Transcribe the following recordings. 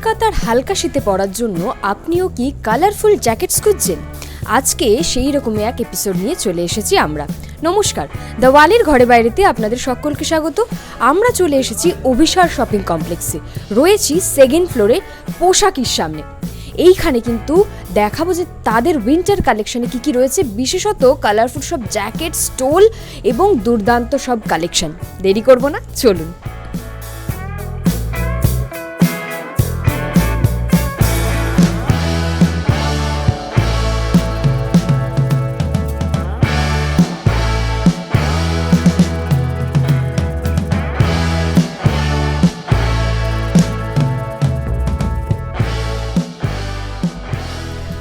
কলকাতার হালকা শীতে পড়ার জন্য আপনিও কি কালারফুল জ্যাকেটস খুঁজছেন? আজকে সেই রকমই এক এপিসোড নিয়ে চলে এসেছি আমরা। নমস্কার দ্য ওয়ালির ঘরে বাইরেতে আপনাদের সকলকে স্বাগত। আমরা চলে এসেছি অভিসার শপিং কমপ্লেক্সে রয়েছি সেকেন্ড ফ্লোরে পোশাকির সামনে। এইখানে কিন্তু দেখাবো যে তাদের উইন্টার কালেকশানে কি কি রয়েছে, বিশেষত কালারফুল সব জ্যাকেট স্টোল এবং দুর্দান্ত সব কালেকশন দেরি করব না, চলুন।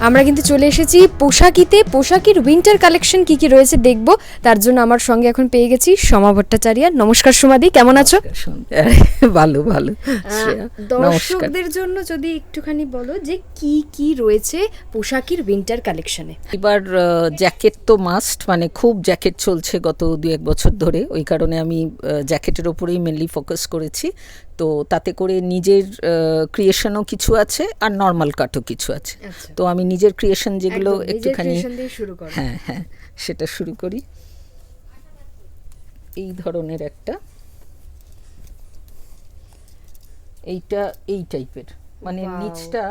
আমরা কিন্তু চলে এসেছি পোশাকিতে। পোশাকের উইন্টার কালেকশন কি কি রয়েছে দেখব। তার জন্য আমার সঙ্গে এখন পেয়ে গেছি সমা ভট্টাচার্য। নমস্কার সোমাদি কেমন আছো? ভালো ভালো। দর্শকদের জন্য যদি একটুখানি বলো যে কি কি রয়েছে পোশাকের উইন্টার কালেকশনে এবার জ্যাকেট তো মাস্ট মানে খুব জ্যাকেট চলছে গত দু এক বছর ধরে। ওই কারণে আমি জ্যাকেটের ওপরেই মেনলি ফোকাস করেছি। তো তাতে করে নিজের ক্রিয়েশনও কিছু আছে আর নর্মাল কাটও কিছু আছে। আচ্ছা। তো আমি নিজের ক্রিয়েশন যেগুলো একটুখানি। হ্যাঁ হ্যাঁ সেটা শুরু করি। এই ধরনের একটা। এইটা এই টাইপের মানে. নিচটা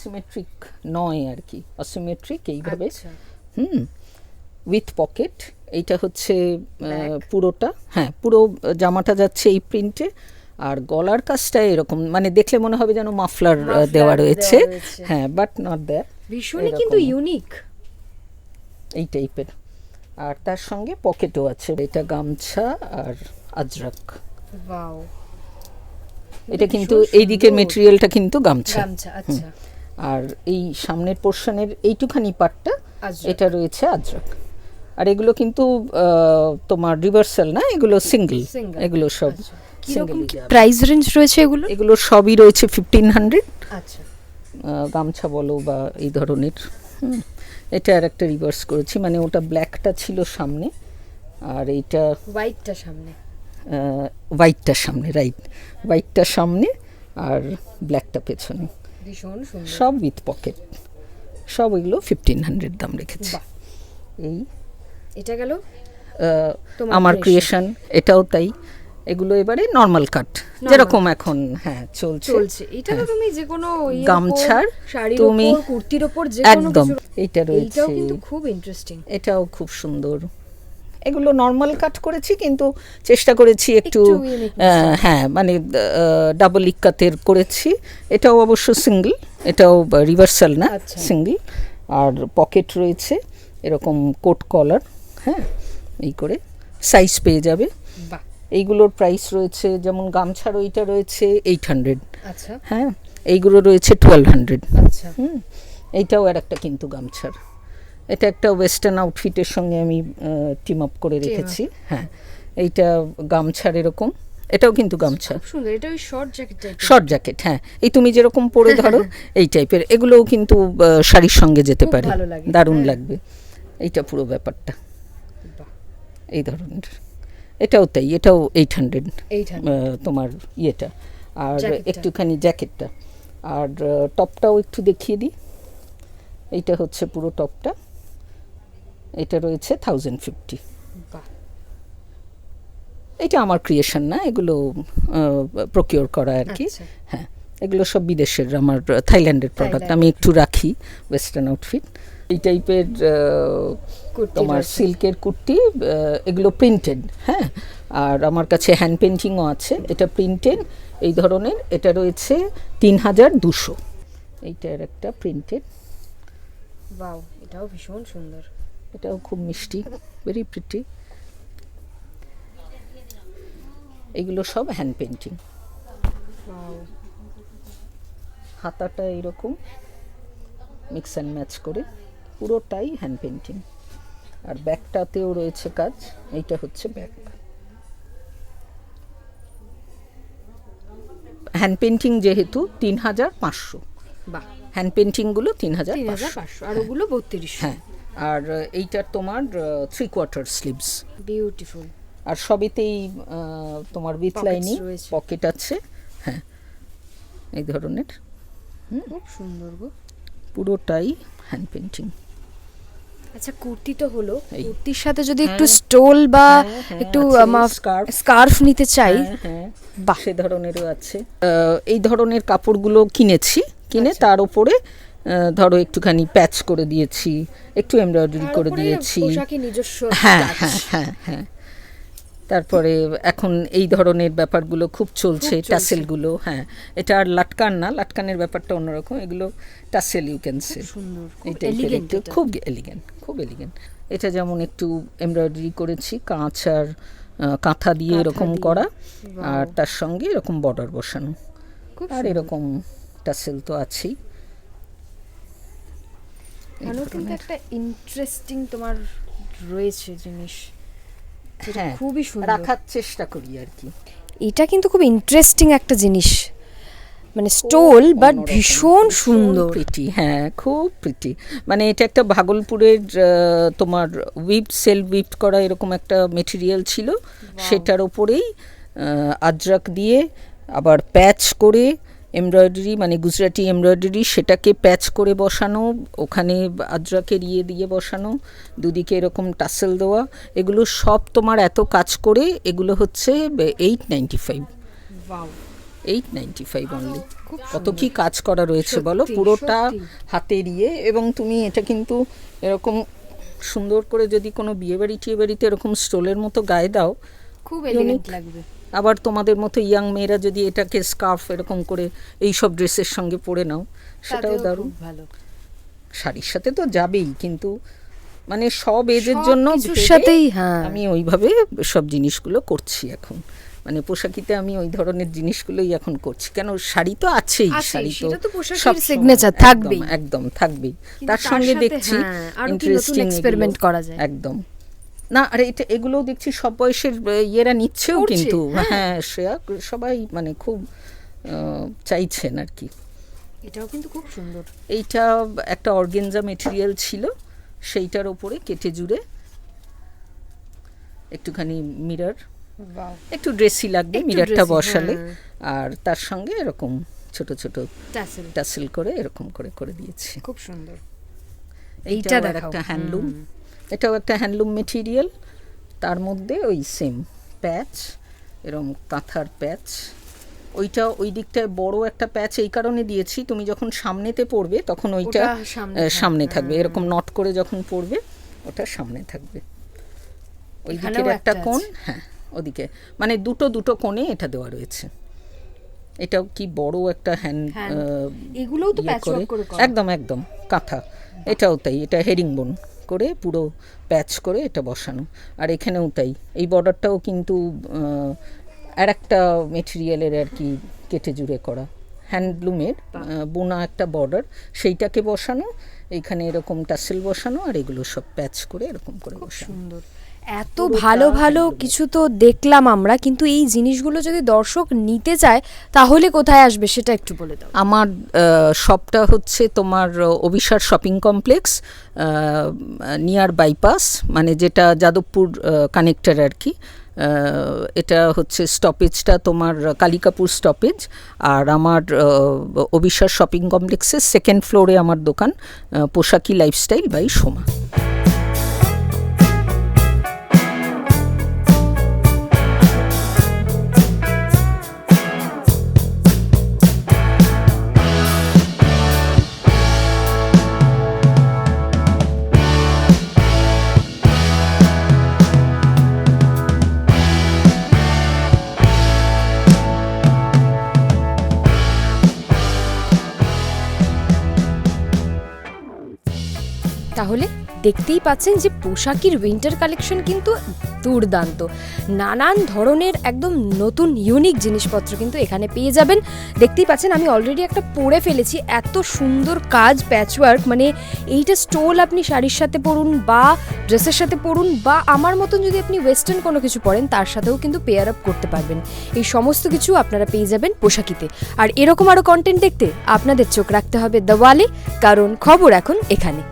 সিমেট্রিক নয় আর কি। অসিমেট্রিক এইভাবে। আচ্ছা। হুম উইথ পকেট এইটা হচ্ছে পুরোটা। হ্যাঁ পুরো জামাটা যাচ্ছে এই প্রিন্টে আর গলার কাজটা এরকম মানে দেখলে মনে হবে যেন মাফলার দেওয়া রয়েছে। হ্যাঁ বাট নট দ্যাট ভীষণই কিন্তু ইউনিক এই টাইপের আর তার সঙ্গে পকেটও আছে। এটা গামছা আর আজরাক। ওয়াও এটা কিন্তু এই দিকের। মেটেরিয়ালটা কিন্তু গামছা। গামছা আচ্ছা। আর এই সামনের পোর্শনের এইটুখানি পাটটা এটা রয়েছে আজরাক। আর এগুলো কিন্তু তোমার রিভার্সাল না? এগুলো সিঙ্গেল এগুলো সব। কি প্রাইস রেঞ্জ রয়েছে এগুলো? এগুলো সবই রয়েছে ফিফটিন হান্ড্রেড আচ্ছা। গামছা বলো বা এই ধরনের। এটা আর একটা রিভার্স করেছি মানে ওটা ব্ল্যাকটা ছিল সামনে আর এইটা হোয়াইটটা সামনে। হোয়াইটটার সামনে রাইট হোয়াইটটার সামনে আর ব্ল্যাকটা পেছনে। ভীষণ সুন্দর। সব উইথ পকেট সব এগুলো ফিফটিন হান্ড্রেড দাম রেখেছি। এই এটা গেল আমার ক্রিয়েশন এটাও তাই। এগুলো এবারে নর্মাল কাট যেরকম এখন হ্যাঁ চলছে। চলছে। এটা তো তুমি যে কোনো গামছার শাড়ির তুমি কুর্তির উপর যে কোনো একদম কিছু এইটা রয়েছে। এইটাও কিন্তু খুব ইন্টারেস্টিং এটাও খুব সুন্দর। এগুলো নর্মাল কাট করেছি কিন্তু চেষ্টা করেছি একটু হ্যাঁ মানে ডাবল ইক্কাতের করেছি। এটাও অবশ্য সিঙ্গেল এটাও রিভার্সাল না আচ্ছা। সিঙ্গেল আর পকেট রয়েছে এরকম কোট কলার হ্যাঁ এই করে সাইজ পেয়ে যাবে। বাহ। এইগুলোর প্রাইস রয়েছে যেমন গামছার ওইটা রয়েছে এইট হান্ড্রেড আচ্ছা। হ্যাঁ এইগুলো রয়েছে টুয়েলভ হান্ড্রেড আচ্ছা। হুম এইটাও আর একটা কিন্তু গামছার। এটা একটা ওয়েস্টার্ন আউটফিটের সঙ্গে আমি টিম আপ করে রেখেছি। হ্যাঁ এইটা গামছার এরকম এটাও কিন্তু গামছা। সুন্দর এটা ওই শর্ট জ্যাকেট শর্ট জ্যাকেট হ্যাঁ। এই তুমি যেরকম পরে ধরো এই টাইপের এগুলোও কিন্তু শাড়ির সঙ্গে যেতে পারে। দারুণ হ্যাঁ। লাগবে। এইটা পুরো ব্যাপারটা। এই ধরনের। এটাও তাই এটাও এইট হান্ড্রেড তোমার ইয়েটা। আর একটুখানি জ্যাকেটটা আর টপটাও একটু দেখিয়ে দিই। এইটা হচ্ছে পুরো টপটা এটা রয়েছে থাউজেন্ড ফিফটি এটা আমার ক্রিয়েশন না এগুলো প্রকিওর করা আর কি। আচ্ছা। হ্যাঁ এগুলো সব বিদেশের আমার থাইল্যান্ডের প্রোডাক্ট আমি একটু রাখি ওয়েস্টার্ন আউটফিট এই টাইপের তোমার সিল্কের কুর্তি এগুলো প্রিন্টেড হ্যাঁ? আর আমার কাছে হ্যান্ড পেন্টিংও আছে এটা প্রিন্টেড এই ধরনের এটা রয়েছে তিন হাজার দুশো। এইটার একটা প্রিন্টেড বাউ এটাও ভীষণ সুন্দর। এটাও খুব মিষ্টি ভেরি প্রিটি এগুলো সব হ্যান্ড পেন্টিং হাতাটা এইরকম মিক্স অ্যান্ড ম্যাচ করে। পুরোটাই হ্যান্ড পেন্টিং আর ব্যাগটাতেও রয়েছে কাজ এইটা হচ্ছে ব্যাগ হ্যান্ড পেন্টিং যেহেতু তিন হাজার পাঁচশো। বাহ। হ্যান্ড পেন্টিংগুলো তিন হাজার পাঁচশো। আর ওগুলো বত্রিশশো। হ্যাঁ আর এইটার তোমার থ্রি কোয়ার্টার স্লিভস বিউটিফুল আর সবেতেই তোমার উইথ লাইনিং পকেট আছে। হ্যাঁ এই ধরনের। খুব সুন্দর গো। পুরোটাই হ্যান্ড পেন্টিং আচ্ছা কুর্তি তো হলো। এই। কুর্তির সাথে যদি একটু স্টোল বা হ্যাঁ, হ্যাঁ, একটু। স্কার্ফ। নিতে চাই। বা সে ধরনেরও আছে। এই ধরনের কাপড়গুলো কিনেছি। কিনে আচ্ছা। তার উপরে ধরো একটুখানি প্যাচ করে দিয়েছি একটু এমব্রয়ডারি করে দিয়েছি। নিজস্ব হ্যাঁ হ্যাঁ হ্যাঁ হ্যাঁ। তারপরে এখন এই ধরনের ব্যাপারগুলো খুব চলছে। টাসেলগুলো হ্যাঁ। এটা আর লাটকান না লাটকানের ব্যাপারটা অন্যরকম। এগুলো টাসেল ইউ ক্যান সে সুন্দর খুব এলিগেন্ট খুব এলিগেন্ট এটা যেমন একটু এমব্রয়ডারি করেছি কাঁচ আর কাঁথা দিয়ে এরকম করা আর তার সঙ্গে এরকম বর্ডার বসানো। আর এরকম টাসেল তো আছেই। একটা ইন্টারেস্টিং তোমার রয়েছে জিনিস। হ্যাঁ। খুবই সুন্দর। রাখার চেষ্টা করি আর কি। এটা কিন্তু খুব ইন্টারেস্টিং একটা জিনিস। মানে স্টোল বাট ভীষণ সুন্দর। প্রিটি হ্যাঁ খুব প্রিটি মানে এটা একটা ভাগলপুরের তোমার উইপ সেল উইপ করা এরকম একটা মেটেরিয়াল ছিল। সেটার ওপরেই আজরাক দিয়ে আবার প্যাচ করে এমব্রয়ডারি মানে গুজরাটি এমব্রয়ডারি সেটাকে প্যাচ করে বসানো ওখানে আজরাকের ইয়ে দিয়ে বসানো দুদিকে এরকম টাসেল দেওয়া এগুলো সব তোমার এত কাজ করে এগুলো হচ্ছে eight ninety five eight ninety five only কত কি কাজ করা রয়েছে বলো? পুরোটা। হাতের ইয়ে এবং তুমি এটা কিন্তু এরকম সুন্দর করে যদি কোনো বিয়ে বাড়ি টিয়ে বাড়িতে এরকম স্টোলের মতো গায়ে দাও খুব। এলিগেন্ট লাগবে। আবার তোমাদের মতো ইয়াং মেয়েরা যদি এটাকে স্কার্ফ এরকম করে এই সব ড্রেসের সঙ্গে পরে নাও সেটাও দারুণ ভালো শাড়ির সাথে তো যাবেই কিন্তু মানে সব এজের জন্য সাথেই, হ্যাঁ। আমি ওইভাবে সব জিনিসগুলো করছি এখন মানে পোশাকিতে আমি ওই ধরনের জিনিসগুলোই এখন করছি কেন শাড়ি তো আছেই শাড়ি তো সব সিগনেচার থাকবেই। একদম থাকবেই তার সঙ্গে দেখছি হ্যাঁ, interesting experiment এগুলো। করা যায়। একদম না আরে এটা এগুলোও দেখছি সব বয়সের ইয়েরা নিচ্ছেও কিন্তু। হ্যাঁ। হ্যাঁ শ্রেয়া সবাই মানে খুব চাইছেন আর কি। এটাও কিন্তু খুব সুন্দর। এইটা একটা অর্গেনজা মেটেরিয়াল ছিল সেইটার ওপরে কেটে জুড়ে একটুখানি মিরর একটু ড্রেসি লাগবে মিররটা বসালে। হ্যাঁ। আর তার সঙ্গে এরকম ছোট ছোট টাসেল করে এরকম করে করে দিয়েছি। খুব সুন্দর। এইটা এইটা একটা হ্যান্ডলুম এটাও একটা হ্যান্ডলুম মেটেরিয়াল তার মধ্যে ওই সেম প্যাচ এরকম কাঁথার প্যাচ। ওইটা ওই দিকটায় বড় একটা প্যাচ এই কারণে দিয়েছি তুমি যখন সামনেতে পড়বে তখন ওইটা সামনে থাকবে, এরকম নট করে যখন পড়বে ওটা সামনে থাকবে। ওই দিকের একটা কোণ হ্যাঁ ওদিকে। মানে দুটো দুটো কোণে এটা দেওয়া রয়েছে। এটাও কি বড় একটা হ্যান্ড Hand। এগুলোও তো করে? একদম একদম কাঁথা। এটাও তাই এটা হেরিং বোন। করে পুরো প্যাচ করে এটা বসানো। আর এখানেও তাই। এই বর্ডারটাও কিন্তু আর একটা মেটেরিয়ালের আর কি কেটে জুড়ে করা। হ্যান্ডলুমের বোনা একটা বর্ডার। সেইটাকে বসানো এখানে এরকম টাসেল বসানো আর এগুলো সব প্যাচ করে এরকম করে বসানো। সুন্দর। এত ভালো ভালো কিছু তো দেখলাম আমরা, কিন্তু এই জিনিসগুলো যদি দর্শক নিতে চায়, তাহলে কোথায় আসবে সেটা একটু বলে দাও। আমার শপটা হচ্ছে তোমার Abhisar shopping complex near bypass মানে যেটা যাদবপুর কানেক্টার আর কি। এটা হচ্ছে স্টপেজটা তোমার কালিকাপুর স্টপেজ আর আমার অভিসার শপিং কমপ্লেক্সের সেকেন্ড ফ্লোরে আমার দোকান পোশাকি লাইফস্টাইল বাই সোমা। তাহলে দেখতেই পাচ্ছেন যে পোশাকির উইন্টার কালেকশন কিন্তু দুর্দান্ত। নানান ধরনের একদম নতুন ইউনিক জিনিসপত্র কিন্তু এখানে পেয়ে যাবেন। দেখতেই পাচ্ছেন আমি অলরেডি একটা পরে ফেলেছি, এত সুন্দর কাজ প্যাচওয়ার্ক মানে এইটা স্টোল আপনি শাড়ির সাথে পরুন বা ড্রেসের সাথে পরুন বা আমার মতন যদি আপনি ওয়েস্টার্ন কোনো কিছু পরেন, তার সাথেও কিন্তু পেয়ার আপ করতে পারবেন। এই সমস্ত কিছু আপনারা পেয়ে যাবেন পোশাকিতে। আর এরকম আরও কন্টেন্ট দেখতে আপনাদের চোখ রাখতে হবে দেওয়ালে কারণ খবর এখন এখানে।